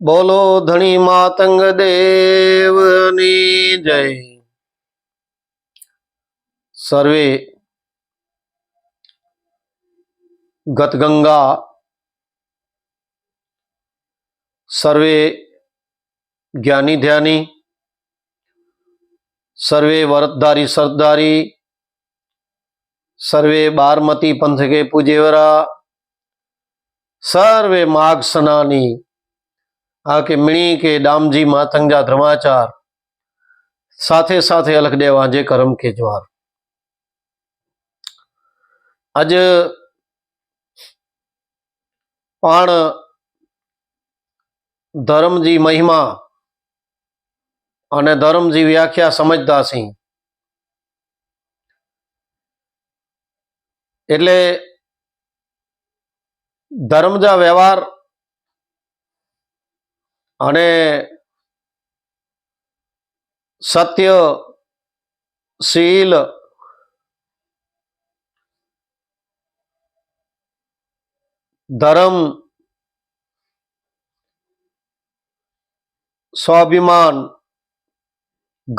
બોલો ધણી માતંગ દેવની જય સર્વે ગતગંગા સર્વે જ્ઞાની ધ્યાની સર્વે વરતધારી સરદારી સર્વે બારમતી પંથકે પૂજેવરા સર્વે માઘ સનાની આ કે મિણી કે ડામજી માતંગજા ધ્રમાચાર સાથે સાથે અલખ દેવા જે કરમ કે જ્વાર આજ પણ ધર્મજી મહિમા અને ધર્મજી વ્યાખ્યા સમજતા સિંહ એટલે ધર્મજા વ્યવહાર અને સત્ય શील ધરમ સ્વાભીમાન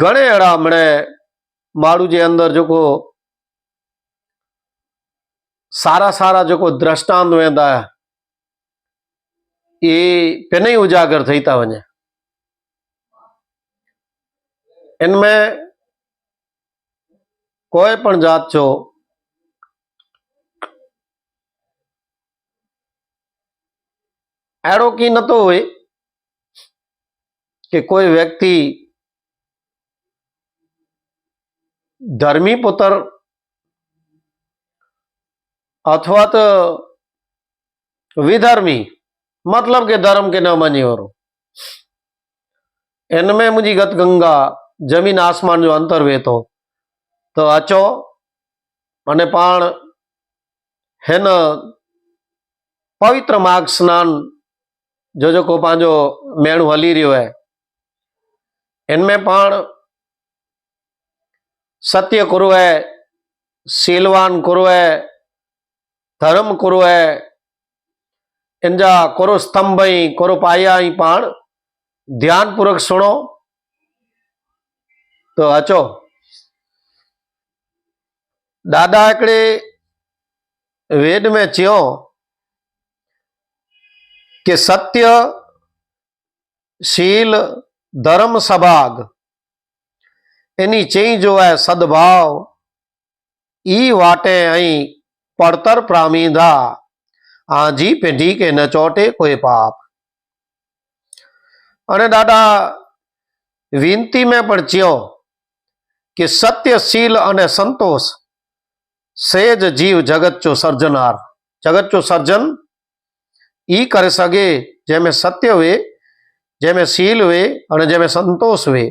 ગણેરા મણે માળુ જે અંદર જોકો સારા સારા જોકો દ્રષ્ટાંત હોએંદા એ પહેने उजागर थी था वञे इनमें कोई पण जात जो अहिड़ो की नथो हुए કે કોઈ વ્યક્તિ ધર્મી પુત્ર અથવા તો વિધર્મી मतलब के धर्म के न मनी और इनमें मुझी गत गंगा जमीन आसमान जो अंतर वेतो तो अचो અને પણ હેન પવિત્ર માર્ગ સ્નાન જોજો કો પાંજો મેણું હલી રહ્યો હે એનમેં પણ સત્ય કુરુ હે શીલવાન કુરુ હે ધર્મ કુરુ હે ಎಂಜ ಕೊರು ಸ್ತಂಭೈ ಕೊರು ಪಾಯ ಪಾಣ ધ્યાનપૂર્વક સુણો તો વાંચો દાદા એકડે વેદ મેં ચયો કે સત્ય શીલ ધર્મ સભાગ એની ચેઈ જોવાય સદભાવ ઈ વાટે અહીં પડતર પ્રામીધા हाँ जी पिंडी के न चौटे कोई पाप अरे दादा विनती में पड़चियो कि सत्यशील सील अने संतोष सेज जीव जगत चो सर्जनार जगत चो सर्जन ई कर सके जैमें सत्य हुए जैमें शील हुए अने जैमें संतोष वे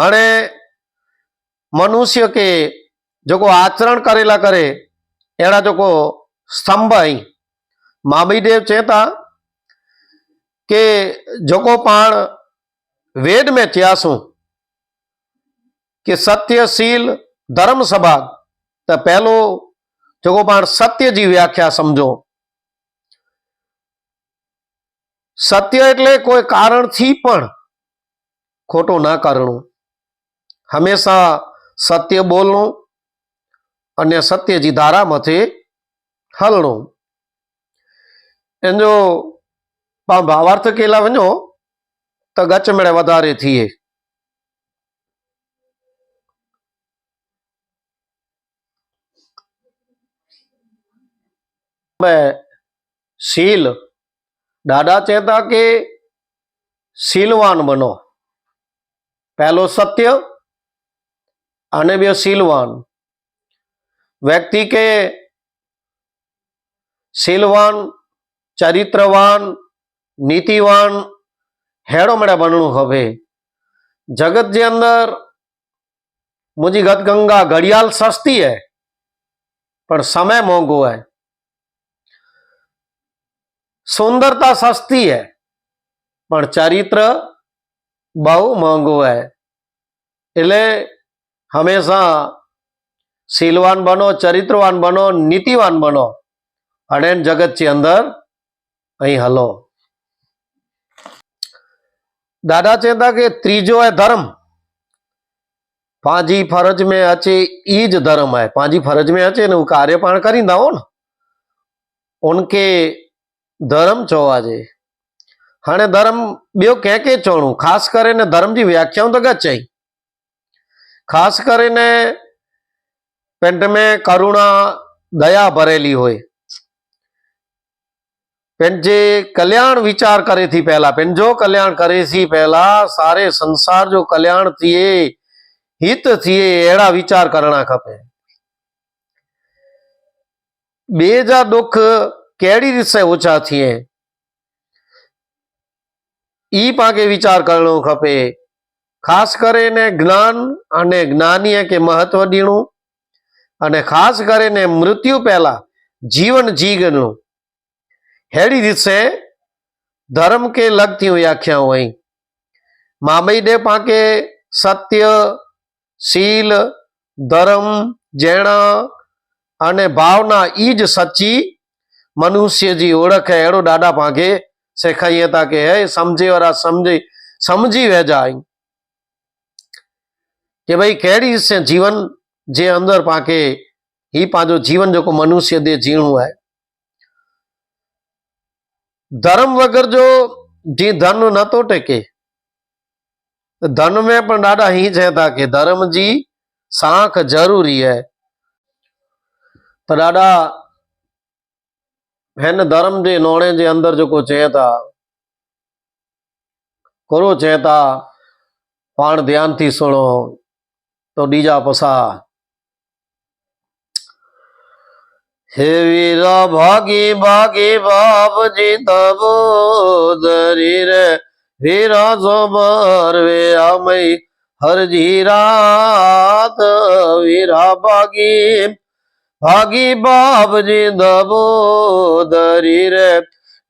हने मनुष्य के जो आचरण करेला करे अड़ा जो સ્તંભાઈ મામીદેવ ચેતા કે જોકો પાણ વેદ મેં થયા કે સત્યશીલ ધર્મ સભા તો પહેલો જોકો પાણ સત્યજી વ્યાખ્યા સમજો સત્ય એટલે કોઈ કારણથી પણ ખોટું ના કરણું હંમેશા સત્ય બોલવું અને સત્યજી ધારામાંથી हलणो इन पा भावार्थ के लिए वनो तो गच मेड़े वधारे थिए सील दादा चए था कि सीलवान बनो पहलो सत्य अने ॿियो सीलवान व्यक्ति के શીલવાન ચરિત્રવાન નીતિવાન હેડોમેડા બનણું હવે જગત જે અંદર મુજી ગત ગંગા ઘડિયાળ સસ્તી હે પણ સમય મોંઘો હે સુંદરતા સસ્તી હે પણ ચરિત્ર બહુ મોંઘો હે એટલે હંમેશા શીલવાન બનો ચરિત્રવાન બનો નીતિવાન બનો અડેન જગતની અંદર અહીં હલો દાદા ચેતા કે ત્રીજો હે ધર્મ પાંજી ફરજ મેં અચે એ જ ધર્મ હે પાંજી ફરજ મેં અચે ને હું કાર્ય પણ કરી ના હો ને ઉનકે ધર્મ ચોવા જે હાણે ધર્મ બ્યો કે કે ચોણું ખાસ કરીને ધર્મજી વ્યાખ્યાઓ તો ગચાઈ ખાસ કરીને પેન્ટ મેં કરુણા દયા ભરેલી હોય પેન જે કલ્યાણ વિચાર કરે થી પહેલા પેન જો કલ્યાણ કરે થી પહેલા સારે સંસાર જો કલ્યાણ થીએ હિત થીએ એડા વિચાર કરના ખપે બે જા દુઃખ કેડી રીતે ઓછા થીએ ઈ પાકે વિચાર કરણો ખપે ખાસ કરીને જ્ઞાન અને જ્ઞાનીએ કે મહત્વ દીણું અને ખાસ કરીને મૃત્યુ પહેલા જીવન જીગનું हैड़ी रीत से धर्म के लगती हुई आख्या हुई मामई ने पाके સત્ય શીલ ધર્મ જેણા અને ભાવના ઈ જ સચ્ચી મનુષ્યજી ઓળખે એડો ડાડા ભાગે શેખાઈએ તા કે હે સમજી વરા સમજી સમજી વેજાય કે ભાઈ કેડી છે જીવન જે અંદર પાકે એ પાજો જીવન જો કો મનુષ્ય દે જીણું હે ਧਰਮ ਵਗਰ ਜੋ ਜੀ ਧਨ ਨਾ ਤੋ ਟੇਕੇ ਧਨ ਮੈਂ ਪਰ ਡਾਡਾ ਹੀ ਜੈਦਾ ਕਿ ਧਰਮ ਜੀ ਸਾਖ ਜ਼ਰੂਰੀ ਹੈ ਪਰਾੜਾ ਹਨ ਧਰਮ ਦੇ ਨੋਣੇ ਦੇ ਅੰਦਰ ਜੋ ਕੋ ਚੇਤਾ ਕਰੋ ਚੇਤਾ ਪਾਣ ਧਿਆਨ ਦੀ ਸੁਣੋ ਤੋ ਡੀਜਾ ਪਸਾ হে বীর ভগি ভগি বাবজি তবো দরির বীর জবরবে আমি হরজি রাত বীর ভগি ভগি বাবজি তবো দরির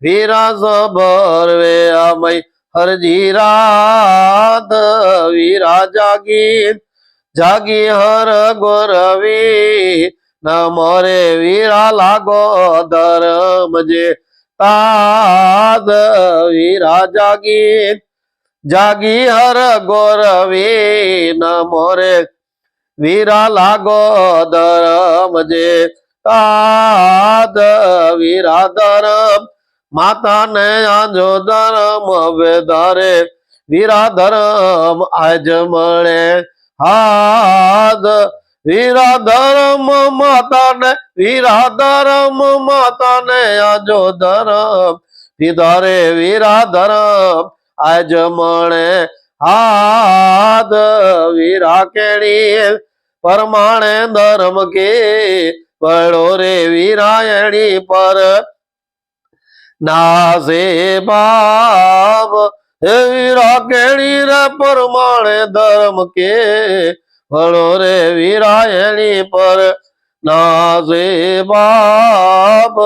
বীর জবরবে আমি হরজি রাত বীরা জাগি জাগি হর গোরবী नमरे वीरा लागो धर्म जे ताद वीरा जागी जागी हर गोरवी नमरे वीरा लागो धर्म जे ताद वीरा धर्म माता ने आजो धर्म वेदारे वीरा धर्म आज मरे हाद राधा धर्म माता ने राधा धर्म माता ने आजो धर्म दीदारे विराधा राम आज मणे हाद वीरा केड़ी परमाणे धर्म के बड़ो रे वीरा पर नासे बाब वीरा केड़ी परमाणे धर्म के ભણો રે વીરાયણી પર નાજે બાપ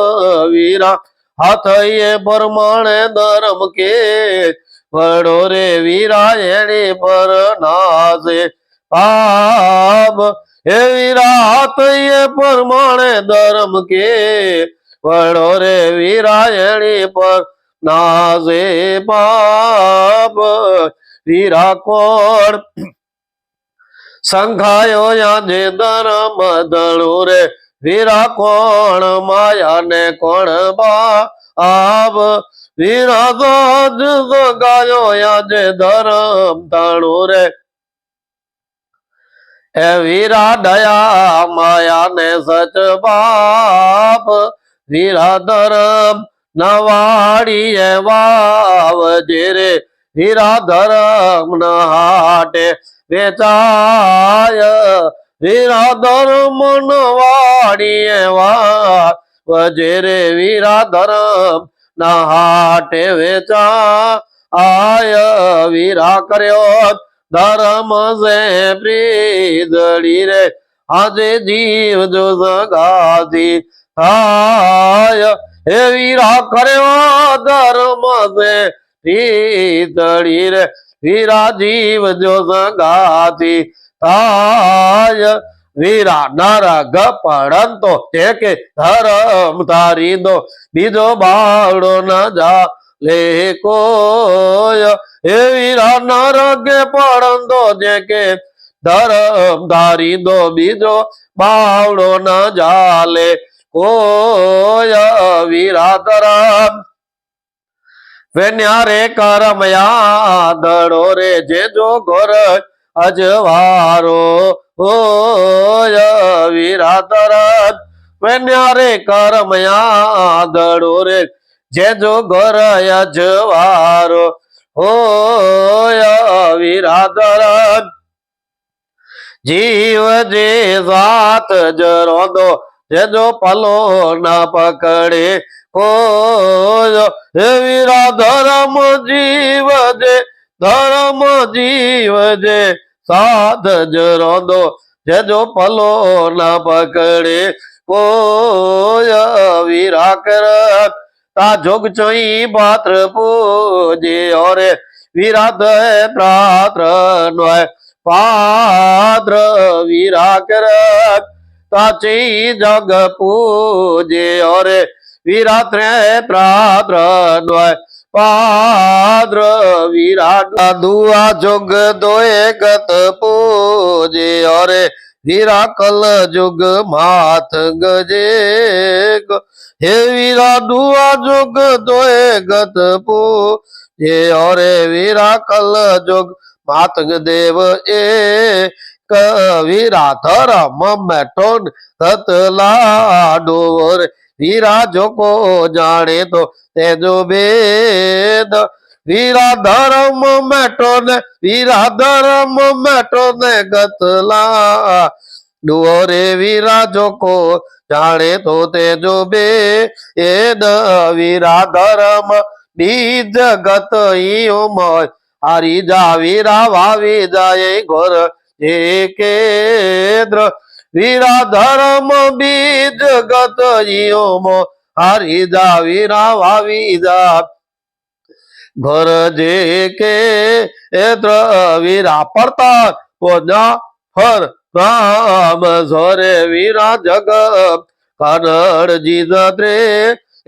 વીરા હાથ એ પરમાણે ધર્મ કે ભણો રે વીરાયણી પર નાજે બાપ હે વીરા હાથ એ પરમાણે ધર્મ કે ભણો રે વીરાયણી પર નાજે બાપ વીરા કોણ શંખાયો યાદે ધર્મ દળુ રે વીરા કોણ માયા ને કોણ બા આવ વીરા ગાયો યાદે ધર્મ દળુ રે એ વીરા દયા માયા ને સચ બાપ વીરા ધરમ નવાડી એ વાવ જે રે વીરા ધરમ ન હાટે વેચાય વીરાધર મનવાડીએ વા વજે રે વીરાધર ના હાટે વેચા આય વીરા કર્યો ધર્મ સે પ્રીદડી રે આજે જીવ જો સગાધી હાય હે વીરા કર્યો ધર્મ સે પ્રીદડી રે વિરાજીવ જો સંગાથી થાય વીરા નારા ગ પડંતો તે કે ધરમ તારી દો બીજો બાળો ન જા લે કોય હે વીરા નર કે પડંતો જે કે ધરમ ધારી દો બીજો બાવડો ન જાલે કોય વીરા તરા વેન્યારે કરમયા દડો રે જે જો ગોર અજવારો ઓ વીરાતર વેન્યારે કરમયા દડો રે જે જો ગોર અજવારો ઓ વીરાતર જીવ જે સાત જરો દો जो पलो ना पकड़े हो हे वीरा धर्म जीव जे धर्म जीव जे साध जरो दो जे जो पलो ना पकड़े हो वीरा कर ता जोग चई पात्र पूजे और वीरा दय पात्र नय पात्र वीरा कर ताचे जग पूजे और विरात्र प्रात्र द्वय पाद्र विराट दुआ जुग दो गत पूजे और कल जुग माथ गजे हे वीरा दुआ जुग दो गत पूजे और कल जुग मातग देव ए वीरा धर मम टोन डोर वीरा जो को जाने तो तेजो वेद वीरा धर्म मेटो ने वीरा धर्म मेटो ने गतला डोरे वीरा जो को जाने तो तेजो बे એ ન धर्म ધરમ ની ही ઈયો મય जा वीरा वावी जाए જાય केन्द्र वीरा धर्म जगत गत जियोम हरिदा वीरा भाविदा घर जे के वीरा पड़ता पोजा फर राम झोरे वीरा जग कनड़ जीत रे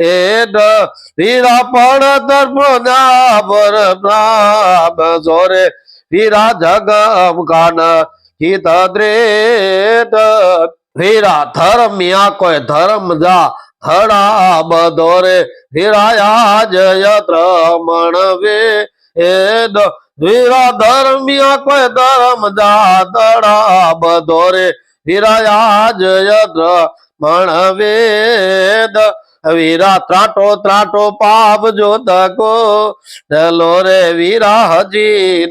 એડ વીરા પણ તર્પણા પર પ્રામ જોરે વિરાજગમગણ હિત દ્રેટ વીરા ધર્મ્યા કોઈ ધર્મ જા હડા બધોરે હીરાયા જયત્ર મણવે એદ વીરા ધર્મ્યા કોઈ ધર્મ જા દડા બધોરે હીરાયા જયત્ર મણવેદ વીરા ત્રાટો ત્રાટો પાપ જો તકો ડલો રે વીરા હજી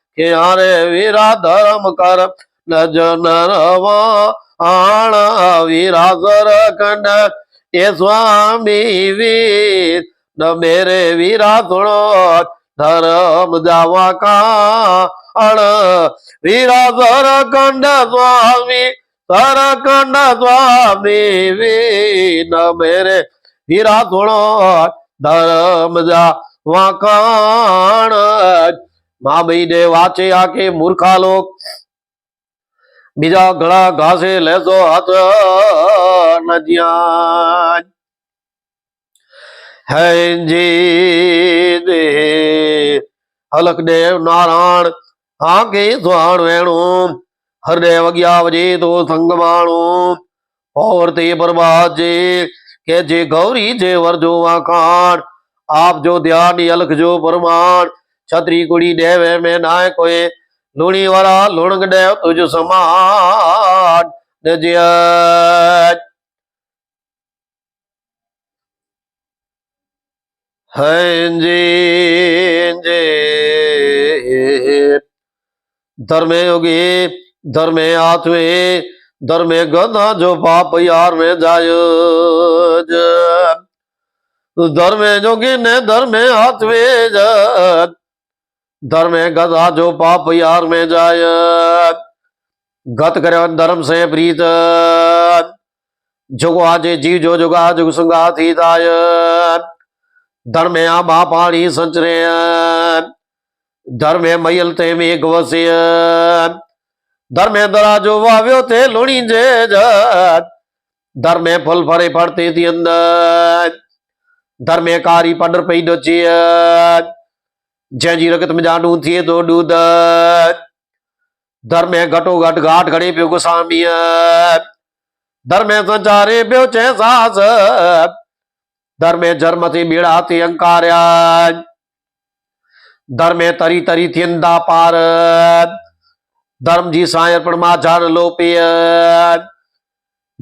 हे हरे वीरा धर्म कर नजन आण वीरा सर खंड हे स्वामी वीर न मेरे वीरा सुनो धर्म जावा का अण वीरा सर खंड स्वामी सर खंड स्वामी वीर न मेरे वीरा सुनो धर्म जा वाकाण महाभिदे वाचे आके मूर्खा लोक बीजा घड़ा घासे ले जो हाथ नदिया है जी दे हलक देव नारायण आके सुहाण वेणु हरदेव गया वजे तो संग मानो और ते प्रभात जे के जे गौरी जे वर जो आकार आप जो ध्यान अलख जो प्रमाण छतरी कुड़ी देवे में ना कोई लूणी वाला लूण गड तुज समान धर्मे उगे धर्मे आत्मे धर्मे गंधा जो पाप यार में जायो धर्मे जोगी ने धर्मे आत्मे जा धर्म है गधा जो पाप यार में जाय गत करे धर्म से प्रीत जुगो आजे जीव जो जुगा जुग संगाथी दाय धर्म है आमा पाणी संचरे धर्म है मयल ते मेघ वसे धर्म है दरा जो वाव्यो ते लोणी जे धर्म है फल फरे फड़ते थी अंदर धर्म है कारी पडर पई डोची जंहिंजी रगत में जानू थिए तो ॾूध धर्म में घटो घट घाट घड़े पे गुसामीअ धर्म में संचारे पे चए सास धर में जर्म थे बीड़ा थे अंकार धर में तरी तरी थी अंदा पार धर्म जी सायर अर्पण मां जान लो पिय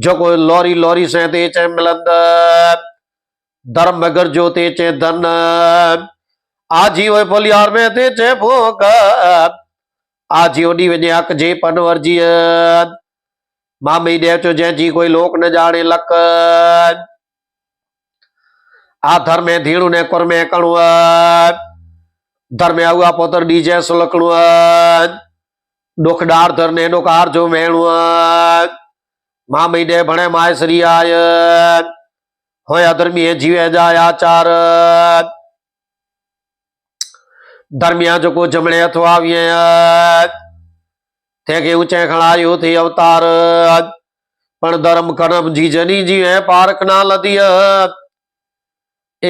जेको लोरी लोरी से ते चए मिलंद धर्म मगर जो ते चए धन આજીવ ભલિયાર મે તે છે ભોગ આજીવની વને અક જે પનવરજી મામી દે છો જેજી કોઈ લોક ન જાણે લક આ ધર્મે ધીણું ને કર્મે કણું ધર્મે આવું આ પોતર ડીજે સુલકણું ડોખડાર ધરને ડોકાર જો મેણું મા મહિને ભણે માય શ્રી આય હોય અધર્મીએ જીવે જાય આચાર ધર્મ્યાજકો જમણે અથવા વ્યય તે કે ઊંચે ખણાયું થી અવતાર પણ ધર્મ કરમ જીજની જીવે પારક ના લદિય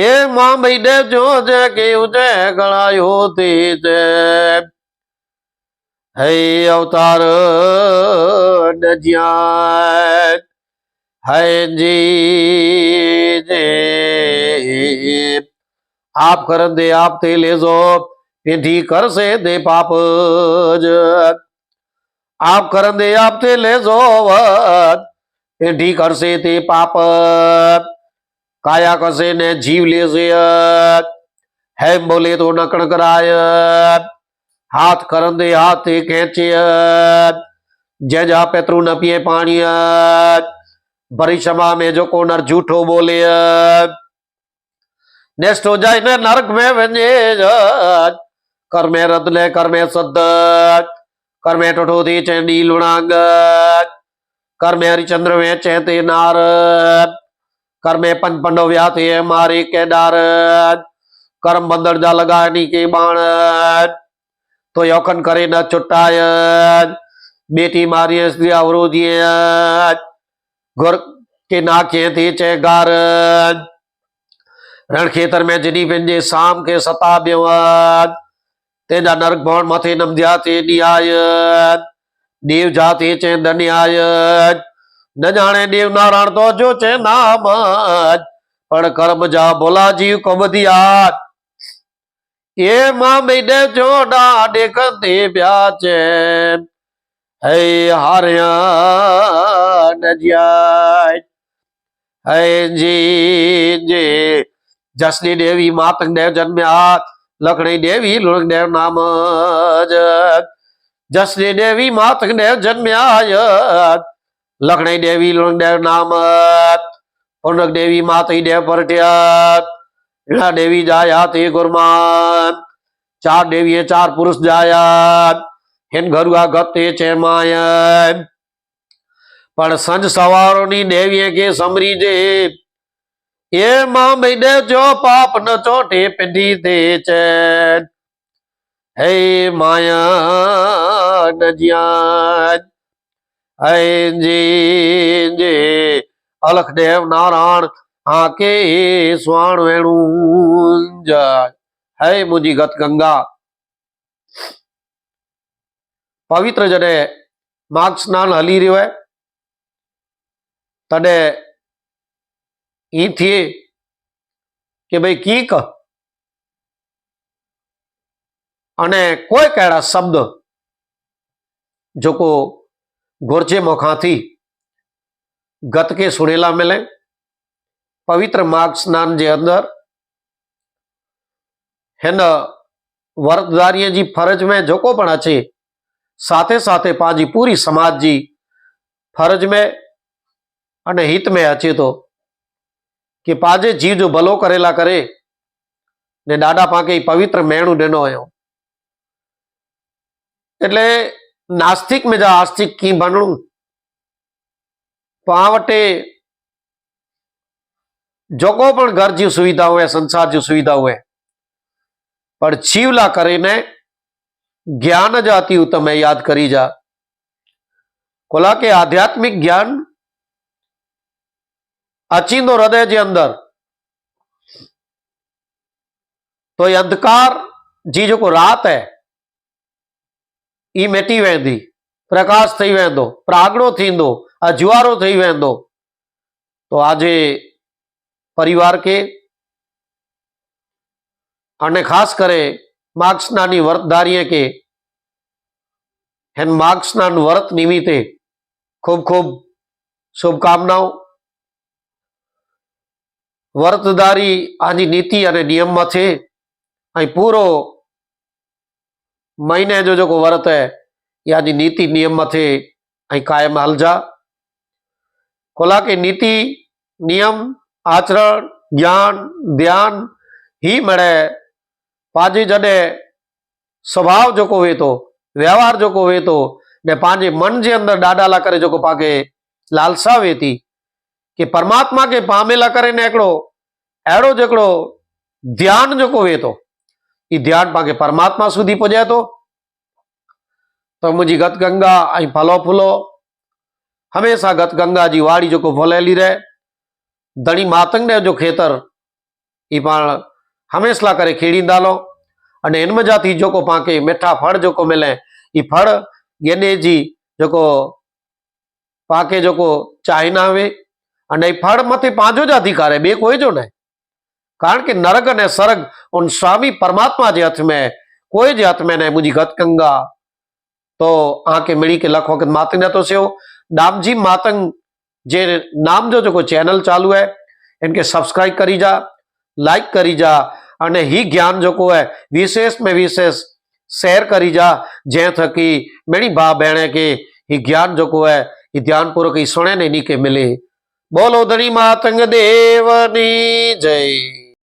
એ માં બૈડે જો જે કે ઊંચે ખણાયું થી જે હે અવતાર ન જ્યાં હૈજી આપ કરન દે આપ તે લેજો विधि कर से दे पाप आप कर दे आप ते ले जो कर से ते पाप काया कसे ने जीव ले से है बोले तो नकण कराय हाथ कर दे हाथ ते कैचे जय जा पितरु न पिए पानी परिसमा में जो को नर झूठो बोले नेस्ट हो जाए नरक में भंजे कर्मे रत्न कर्मे सद कर्मे चय नील नीलवणांग कर्मे हरिचंद्र वे चय ते नार कर्मे पन पंडो व्या थे मारे के डार कर्म बंदर जा लगा नी के बाण तो योखन करे न छुट्टाय बेटी मारिए स्त्री अवरोधी गुर के ना के थे चय गार रण खेतर में जिनी बिंजे शाम के सता ब्यवाद तेजा नरक भवन मथे नम जाते नियाय देव जाते चैन दन्याय न जाने देव नारायण तो जो चै नाम पर कर्म जा बोला जीव को बधिया ये मां मेडे जो डा देखते ब्या चैन हे हरिया नजियाय हे जी जी जसनी देवी मातंग देव जन्म आ लखनी देवी लुणक देव नाम जसनी देवी मातक देव जन्मया लखनी देवी लुणक देव नाम पुणक देवी माती देव परट्यत देवी जाया ते गुरमान चार देवी चार पुरुष जाया गाय संज सवार देवी के समरी जे એમાં મહિને જો પાપ ન ચોટે પડી દે છે હે માયા નજ્યાન હે જી જે અલખદેવ નારાયણ આકે સ્વાણ વેણું જાય હે મુજી ગત ગંગા પવિત્ર જને માર્ગ સ્નાન હલી રહ્યો હોય તને એ થયે કે ભાઈ કીક અને કોઈ કહેડા શબ્દ જોકો ગોરજે મોખાથી ગતકે સુરેલા મેલે પવિત્ર માર્ગ સ્નાન જે અંદર હેન વર્ગદારીજી ફરજ મેં જોકો પણ છે સાથે સાથે પાજી પૂરી સમાજજી ફરજ મેં અને હિત મેં અચેતો કે પાજે જીજ ભલો કરેલા કરે ને ડાડા પાકે પવિત્ર મેણું ડેનો આવ્યો એટલે નાસ્તિક મેજા આસ્તિક કી બનણું પાવટે જોકો પણ ઘર જીવ સુવિધા હોય સંસાર જીવ સુવિધા હોય પણ જીવલા કરીને જ્ઞાન જાતિ તમે યાદ કરી જા કોલા કે આધ્યાત્મિક જ્ઞાન અચિંદો हृदय के अंदर तो ये अंधकार जी जो रात है ई मिटी वेंदी प्रकाश थी वो प्रागड़ो थींदो अजुआरो थी वो तो आज परिवार के अने खास करे मार्क्सना वर्तधारी के मार्क्सना वर्त निमित्ते खूब खूब शुभकामनाओं વર્તદારી આની નીતિ અને નિયમમાં છે અહીં પૂરો મહિને જો જો વર્ત એ આની નીતિ નિયમમાં છે અહીં કાયમ હાલજા કોલાકે નીતિ નિયમ આચરણ જ્ઞાન ધ્યાન હી મળે પાજી જડે સ્વભાવ જોકો વેતો વ્યવહાર જોકો વેતો ને પાંજે મન જે અંદર ડાડાલા કરે જોકો પાકે લાલસા વેતી कि परमात्मा खे पामेला करे ने एकड़ो एड़ो जकड़ो ध्यान जो को वे तो ये ध्यान पाके परमात्मा सुधी पुॼाए तो तो मुंहिंजी गत गंगा आई फलो फुलो हमेशा गत गंगा जी वाड़ी जो जेको फुलियली रहे धणी मातंग ने जो खेतर ये पाण हमेशा करे खेड़ी डालो अने हिन मज़ा थी जेको पाण खे मिठा जो को मिले ये फल गेने जी जो को पाके जो को चाइना में અને ફાળમાંથી પાજો જ અધિકારે બે કોઈ જોને કારણ કે નરક અને સર્ગ ઓન સ્વામી પરમાત્મા જ્યતમે કોઈ જ્યતમે ને મુજી ગત કંગા તો આ કે મેડી કે લખો કે માતને તો સેવ નામજી માતંગ જે નામ જો જો ચેનલ ચાલુ હે انકે સબસ્ક્રાઇબ કરી જા લાઈક કરી જા અને હી જ્ઞાન જોકો હે વિશેષ મે વિશેષ શેર કરી જા જ્યાં થકી મેણી બા બેને કે હી જ્ઞાન જોકો હે ધ્યાન પૂરક ઈ સુણે ને ની કે મિલે બોલો ધણી માતંગ દેવની જય